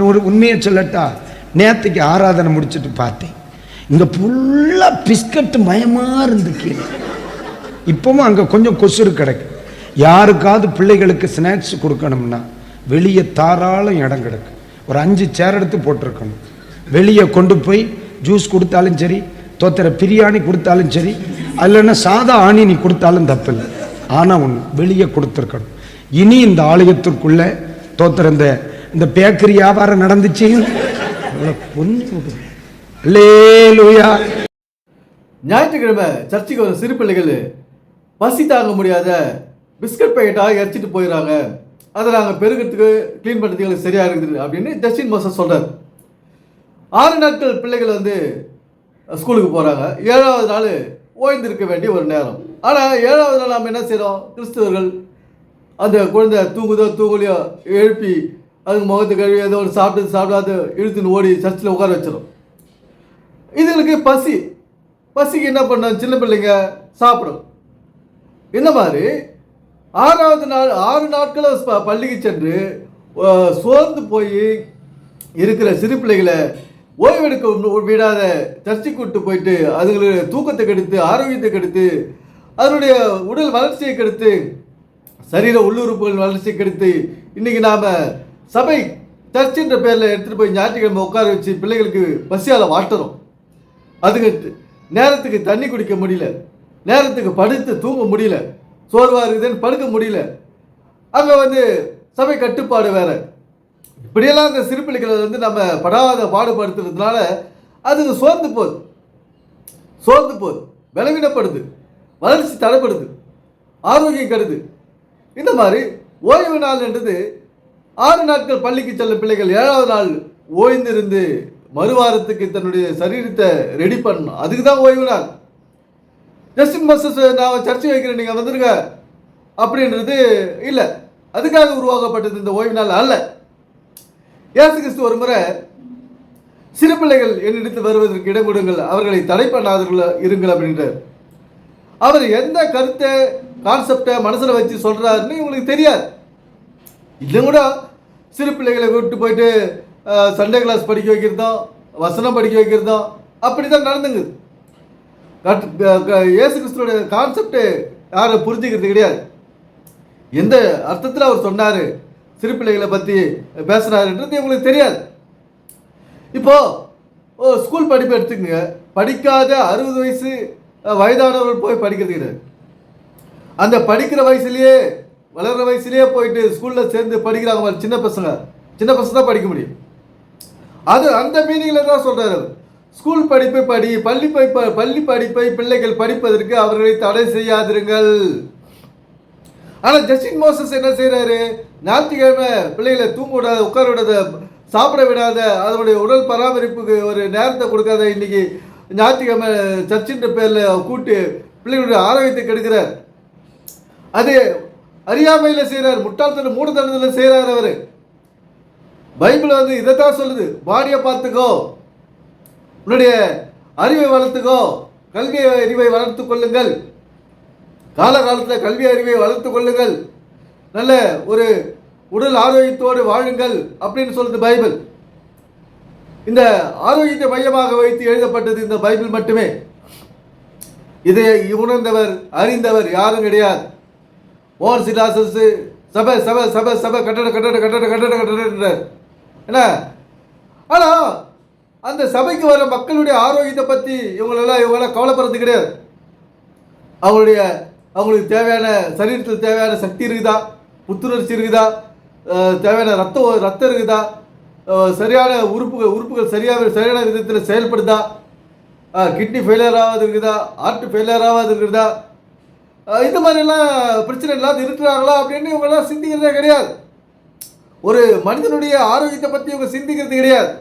ஒரு உண்மையை சொல்லட்டா? நேற்றுக்கு ஆராதனை முடிச்சுட்டு பார்த்தேன். இங்கே ஃபுல்லாக பிஸ்கட் மயமாக இருந்து கீழே இப்பவும் அங்கே கொஞ்சம் கொசுறு கிடக்கு. யாருக்காவது பிள்ளைகளுக்கு ஸ்நாக்ஸ் கொடுக்கணும்னா வெளியே தாராளம் இடம் கிடக்கு. ஒரு அஞ்சு சேர் எடுத்து போட்டிருக்கணும். வெளியே கொண்டு போய் ஜூஸ் கொடுத்தாலும் சரி தோத்திர பிரியாணி கொடுத்தாலும் சரி இல்லைன்னா சாதா ஆணி நீ கொடுத்தாலும் தப்பில்லை. ஆனால் ஒன்று வெளியே கொடுத்துருக்கணும். இனி இந்த ஆலயத்திற்குள்ளே தோத்திர இந்த இந்த பேக்கரி வியாபாரம் நடந்துச்சு. ஞாயிற்றுக்கிழமை சர்ச்சுக்கு வர சிறு பிள்ளைகள் பசி தாங்க முடியாத பிஸ்கட் பேக்கெட்டாக எரிச்சிட்டு போயிடுறாங்க. அதை நாங்கள் பெருகிறதுக்கு க்ளீன் பண்ணுறதுக்கு எங்களுக்கு சரியாக இருக்குது அப்படின்னு ஜஸ்டின் மோசஸ் சொல்கிறார் ஆறு நாட்கள் பிள்ளைகள் வந்து ஸ்கூலுக்கு போகிறாங்க ஏழாவது நாள் ஓய்ந்திருக்க வேண்டிய ஒரு நேரம். ஆனால் ஏழாவது நாள் நாம் என்ன செய்கிறோம் கிறிஸ்தவர்கள் அந்த குழந்தை தூங்குதோ தூங்குலையோ எழுப்பி அதுக்கு முகத்தை கழுவி ஏதோ ஒரு சாப்பிட்டு சாப்பிடாது இழுத்துன்னு ஓடி சர்ச்சில் உட்கார வச்சிடும் இதுங்களுக்கு பசி. பசிக்கு என்ன பண்ண சின்ன பிள்ளைங்க சாப்பிடும். இந்த மாதிரி ஆறாவது நாள் ஆறு நாட்களும் பள்ளிக்கு சென்று சோர்ந்து போய் இருக்கிற சிறு பிள்ளைகளை ஓய்வெடுக்க விடாத சர்ச்சைக்கு கூட்டு போயிட்டு அதுங்களுடைய தூக்கத்தை கெடுத்து ஆரோக்கியத்தை கெடுத்து அதனுடைய உடல் வளர்ச்சியை கெடுத்து சரீர உள்ளுறுப்புகள் வளர்ச்சியை கெடுத்து இன்னைக்கு நாம சபை சர்ச்சுன்ற பேரில் எடுத்துகிட்டு போய் ஞாயிற்றுக்கிழமை உட்கார வச்சு பிள்ளைகளுக்கு பசியால் வாட்டுறோம். அதுக்கு நேரத்துக்கு தண்ணி குடிக்க முடியல. நேரத்துக்கு படுத்து தூங்க முடியல. சோர்வாக இருக்குதுன்னு படுக்க முடியல. அங்கே வந்து சபை கட்டுப்பாடு வேற. இப்படியெல்லாம் அந்த சிறுபிள்ளைகளை வந்து நம்ம படாத பாடுபடுத்துறதுனால அதுங்க சோர்ந்து போகுது. சோர்ந்து போகுது. பலவீனப்படுது. வளர்ச்சி தடைப்படுது ஆரோக்கியம் கெடுது. இந்த மாதிரி ஓய்வு நாள்ன்றது ஆறு நாட்கள் பள்ளிக்கு செல்லும் பிள்ளைகள் ஏழாவது நாள் ஓய்ந்திருந்து மறுவாரத்துக்கு தன்னுடைய சரீரத்தை ரெடி பண்ணணும். அதுக்கு தான் ஓய்வு நாள். ஜஸ்டின் மஸ்ஸஸ் நான் சர்ச்சை வைக்கிறேன் நீங்கள் வந்துருங்க அப்படின்றது இல்லை. அதுக்காக உருவாக்கப்பட்டது இந்த ஓய்வு நாள் அல்ல. ஏசு கிறிஸ்து ஒரு முறை சிறு பிள்ளைகள் என்னிடத்து வருவதற்கு இடம் கொடுங்கள் அவர்களை தடை பண்ணாதவர்கள் இருங்கள் அப்படின்றார். அவர் எந்த கருத்தை கான்செப்டை மனசில் வச்சு சொல்கிறாருன்னு உங்களுக்கு தெரியாது. இன்னும் கூட சிறு பிள்ளைகளை கூப்பிட்டு போயிட்டு சண்டே கிளாஸ் படிக்க வைக்கிறதோ வசனம் படிக்க வைக்கிறதோ அப்படி தான் நடந்துங்குது இயேசு கிறிஸ்துவோட கான்செப்டு யாரும் புரிஞ்சுக்கிறது கிடையாது. எந்த அர்த்தத்தில் அவர் சொன்னார் சிறு பிள்ளைகளை பற்றி பேசுகிறாருன்றது உங்களுக்கு தெரியாது. இப்போ ஓ ஸ்கூல் படிப்பு எடுத்துக்கங்க. படிக்காத அறுபது வயசு வயதானவர்கள் போய் படிக்கிறது கிடையாது. அந்த படிக்கிற வயசுலேயே வளர்ற வயசுலேயே போயிட்டு ஸ்கூலில் சேர்ந்து படிக்கிறாங்க சின்ன பசங்க. சின்ன பசங்க தான் படிக்க முடியும். அது அந்த மீனிங்கில் தான் சொல்கிறார் அவர். ஸ்கூல் படிப்பை படி பள்ளி பை- பள்ளி படிப்பை பிள்ளைகள் படிப்பதற்கு அவர்களை தடை செய்யாதிருங்கள். ஆனால் ஜஸ்டின் மோசஸ் என்ன செய்கிறாரு ஞாயிற்றுக்கிழமை பிள்ளைகளை தூங்க விடாத உட்கார விடாத சாப்பிட விடாத அதனுடைய உடல் பராமரிப்புக்கு ஒரு நேரத்தை கொடுக்காத இன்னைக்கு ஞாயிற்றுக்கிழமை சர்ச்சின்ற பேரில் கூட்டு பிள்ளைகளுடைய ஆரோக்கியத்தை கெடுக்கிறார். அது அறியாமையில் செய்கிறார் முட்டாள்தனம் மூடத்தனத்தில் செய்கிறார் அவர். பைபிள் வந்து இதைத்தான் சொல்லுது. பாடியை பார்த்துக்கோ. உன்னுடைய அறிவை வளர்த்துக்கோ. கல்வி அறிவை வளர்த்து கொள்ளுங்கள். காலகாலத்தில் கல்வி அறிவை வளர்த்து கொள்ளுங்கள். நல்ல ஒரு உடல் ஆரோக்கியத்தோடு வாழுங்கள் அப்படின்னு சொல்லுது பைபிள். இந்த ஆரோக்கியத்தை மையமாக வைத்து எழுதப்பட்டது இந்த பைபிள் மட்டுமே. இதை உணர்ந்தவர் அறிந்தவர் யாரும் கிடையாது. ஓர் சிலாசஸ் சபை சபை சபை சபை கட்டட கட்டட கட்டட கட்டட கட்டடன்றார் என்ன? ஆனால் அந்த சபைக்கு வர மக்களுடைய ஆரோக்கியத்தை பற்றி இவங்களெல்லாம் இவங்களாம் கவலைப்படுறது கிடையாது. அவங்களுடைய அவங்களுக்கு தேவையான சரீரத்தில் தேவையான சக்தி இருக்குதா? புத்துணர்ச்சி இருக்குதா? தேவையான ரத்த ரத்தம் இருக்குதா? சரியான உறுப்புகள் உறுப்புகள் சரியாக சரியான விதத்தில் செயல்படுதா? கிட்னி ஃபெயிலியர் ஆகாது இருக்குதா? ஹார்ட் ஃபெயிலியர் ஆகாது இருக்குதா? இந்த மாதிரிலாம் பிரச்சனை இல்லாத இருக்கிறாங்களா அப்படின்னு இவங்கெல்லாம் சிந்திக்கிறதே கிடையாது. ஒரு மனிதனுடைய ஆரோக்கியத்தை பற்றி இவங்க சிந்திக்கிறது கிடையாது.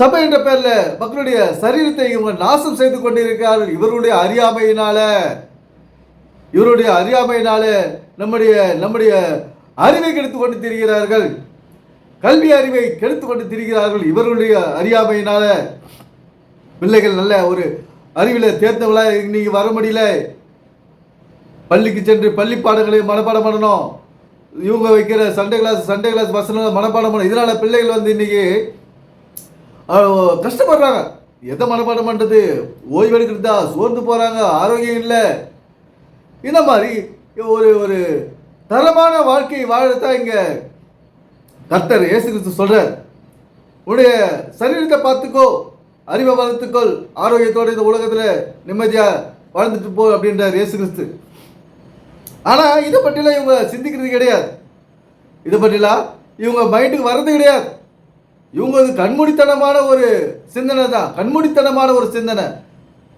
சபை என்ற பேரில் மக்களுடைய சரீரத்தை இவங்க நாசம் செய்து கொண்டிருக்கிறார்கள். இவருடைய அறியாமையினால இவருடைய அறியாமையினால நம்முடைய நம்முடைய அறிவை கெடுத்து கொண்டு திரிகிறார்கள். கல்வி அறிவை கெடுத்து கொண்டு திரிகிறார்கள் இவருடைய அறியாமையினால. பிள்ளைகள் நல்ல ஒரு அறிவில் தேர்ந்தவங்களா இன்னைக்கு வர முடியல. பள்ளிக்கு சென்று பள்ளி பாடங்களை மனப்பாடம் பண்ணணும். இவங்க வைக்கிற சண்டே கிளாஸ் சண்டே கிளாஸ் வசனம் மனப்பாடம் பண்ணணும். இதனால பிள்ளைகள் வந்து இன்னைக்கு கஷ்டப்படுறாங்க. எதை மனப்பாடம் பண்ணுறது ஓய்வு எடுக்கிறதா? சோர்ந்து போகிறாங்க ஆரோக்கியம் இல்லை. இந்த மாதிரி ஒரு ஒரு தரமான வாழ்க்கையை வாழத்தான் இங்கே கர்த்தர் இயேசு கிறிஸ்து சொல்கிறார் உடைய சரீரத்தை பார்த்துக்கோ. அறிவை வளர்த்துக்கொள். ஆரோக்கியத்தோடு இந்த உலகத்தில் நிம்மதியாக வாழ்ந்துட்டு போ அப்படின்றார் இயேசு கிறிஸ்து. ஆனால் இதை பற்றிலாம் இவங்க சிந்திக்கிறது கிடையாது. இதை பற்றிலாம் இவங்க மைண்டுக்கு வர்றது கிடையாது. இவங்க இது கண்மூடித்தனமான ஒரு சிந்தனை தான். கண்மூடித்தனமான ஒரு சிந்தனை.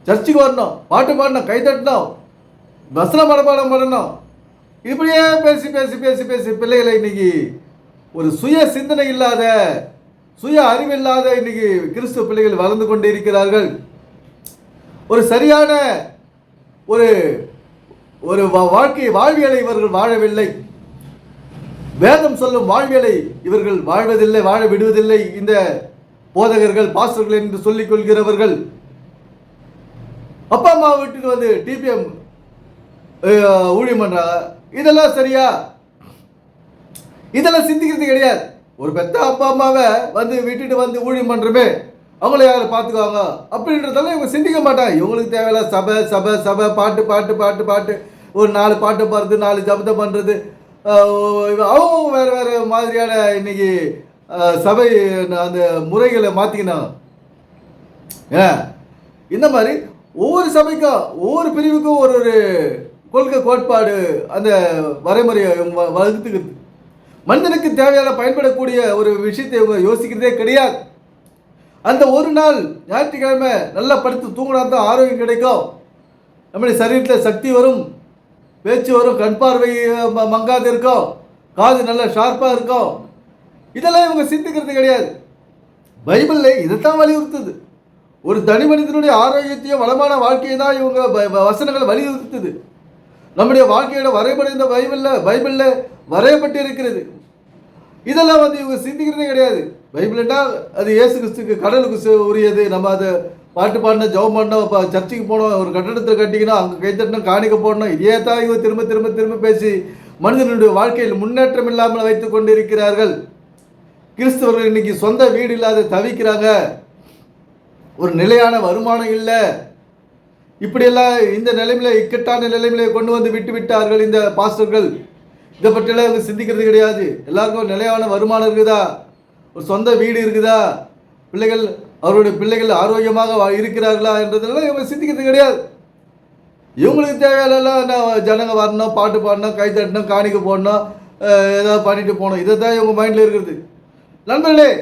சர்ச்சுக்கு வரணும் பாட்டு பாடணும் கை தட்டணும் பஸ்ஸில் மனப்பாடம் பண்ணணும். இப்படியே பேசி பேசி பேசி பேசி பிள்ளைகளை இன்னைக்கு ஒரு சுய சிந்தனை இல்லாத சுய அறிவில்லாத இன்னைக்கு கிறிஸ்துவ பிள்ளைகள் வளர்ந்து கொண்டு இருக்கிறார்கள். ஒரு சரியான ஒரு ஒரு வா- வாழ்க்கை வாழ்வியலை இவர்கள் வாழவில்லை. வேதம் சொல்லும் வாழ்வியலை இவர்கள் வாழ்வதில்லை வாழ விடுவதில்லை. இந்த போதகர்கள் பாஸ்டர்கள் என்று சொல்லிக் கொள்கிறவர்கள். அப்பா அம்மா வீட்டுக்கு வந்து டிபிஎம் ஊழியம் பண்றாங்க இதெல்லாம் சரியா? இதெல்லாம் சிந்திக்கிறது கிடையாது. ஒரு பெத்த அப்பா அம்மாவை வந்து விட்டுட்டு வந்து ஊழியம் பண்ணுறமே அவங்கள யாரை பார்த்துக்குவாங்க? அப்படின்றதெல்லாம் இவங்க சிந்திக்க மாட்டாங்க. இவங்களுக்கு தேவையில்ல சபை சபை சபை பாட்டு பாட்டு பாட்டு பாட்டு. ஒரு நாலு பாட்டு பாடுறது நாலு ஜபத்தை பண்ணுறது அவங்க வேறு வேறு மாதிரியான இன்னைக்கு சபை அந்த முறைகளை மாற்றிக்கினாங்க ஏன் இந்த மாதிரி ஒவ்வொரு சபைக்கும் ஒவ்வொரு பிரிவுக்கும் ஒரு ஒரு கொள்கை கோட்பாடு அந்த வரைமுறையை வ- வகுத்துக்கிறது மனிதனுக்கு தேவையான பயன்படக்கூடிய ஒரு விஷயத்தை இவங்க யோசிக்கிறதே கிடையாது. அந்த ஒரு நாள் ஞாயிற்றுக்கிழமை நல்லா படுத்து தூங்கினா தான் ஆரோக்கியம் கிடைக்கும். நம்முடைய சரீரத்தில் சக்தி வரும் பேச்சு வரும் கண் பார்வை மங்காது இருக்கும் காது நல்லா ஷார்ப்பாக இருக்கும். இதெல்லாம் இவங்க சிந்திக்கிறது கிடையாது. பைபிளில் இதைத்தான் வலியுறுத்துது. ஒரு தனி மனிதனுடைய ஆரோக்கியத்தையும் வளமான வாழ்க்கையை தான் இவங்க ப- வசனங்களை வலியுறுத்துது. நம்முடைய வாழ்க்கையோட வரைபடம் இந்த பைபிளில் பைபிளில் வரையப்பட்டு இருக்கிறது இதெல்லாம் வந்து இவங்க சிந்திக்கிறதே கிடையாது. பைபிள்னா அது இயேசு கிறிஸ்துக்கு கடலுக்கு சு- உரியது. நம்ம அதை பாட்டு பாடின ஜெபம் பண்ணோம் இப்போ சர்ச்சுக்கு போனோம் ஒரு கட்டடத்தில் கட்டிக்கணும் அங்கே கைத்தட்டணும் காணிக்க போடணும் இதே தான் இவங்க திரும்ப திரும்ப திரும்ப பேசி மனிதனுடைய வாழ்க்கையில் முன்னேற்றம் இல்லாமல் வைத்துக் கொண்டிருக்கிறார்கள். கிறிஸ்தவர்கள் இன்னைக்கு சொந்த வீடு இல்லாத தவிக்கிறாங்க. ஒரு நிலையான வருமானம் இல்லை. இப்படியெல்லாம் இந்த நிலைமையில இக்கட்டான நிலைமையில கொண்டு வந்து விட்டு விட்டார்கள் இந்த பாஸ்டர்கள். இதை பற்றியெல்லாம் இவங்க சிந்திக்கிறது கிடையாது. எல்லாருக்கும் நிலையான வருமானம் இருக்குதா? ஒரு சொந்த வீடு இருக்குதா? பிள்ளைகள் அவருடைய பிள்ளைகள் ஆரோக்கியமாக வா- இருக்கிறார்களா என்றதெல்லாம் இவங்க சிந்திக்கிறது கிடையாது. இவங்களுக்கு தேவையானலாம் ஜனங்க வரணும் பாட்டு பாடணும் கை தட்டணும் காணிக்க போடணும் ஏதாவது பண்ணிட்டு போகணும். இதை தான் இவங்க மைண்டில் இருக்கிறது. நண்பர்களே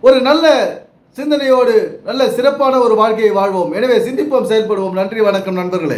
ஒரு நல்ல சிந்தனையோடு நல்ல சிறப்பான ஒரு வாழ்க்கையை வாழ்வோம். எனவே சிந்திப்போம் செயல்படுவோம். நன்றி வணக்கம் நண்பர்களே.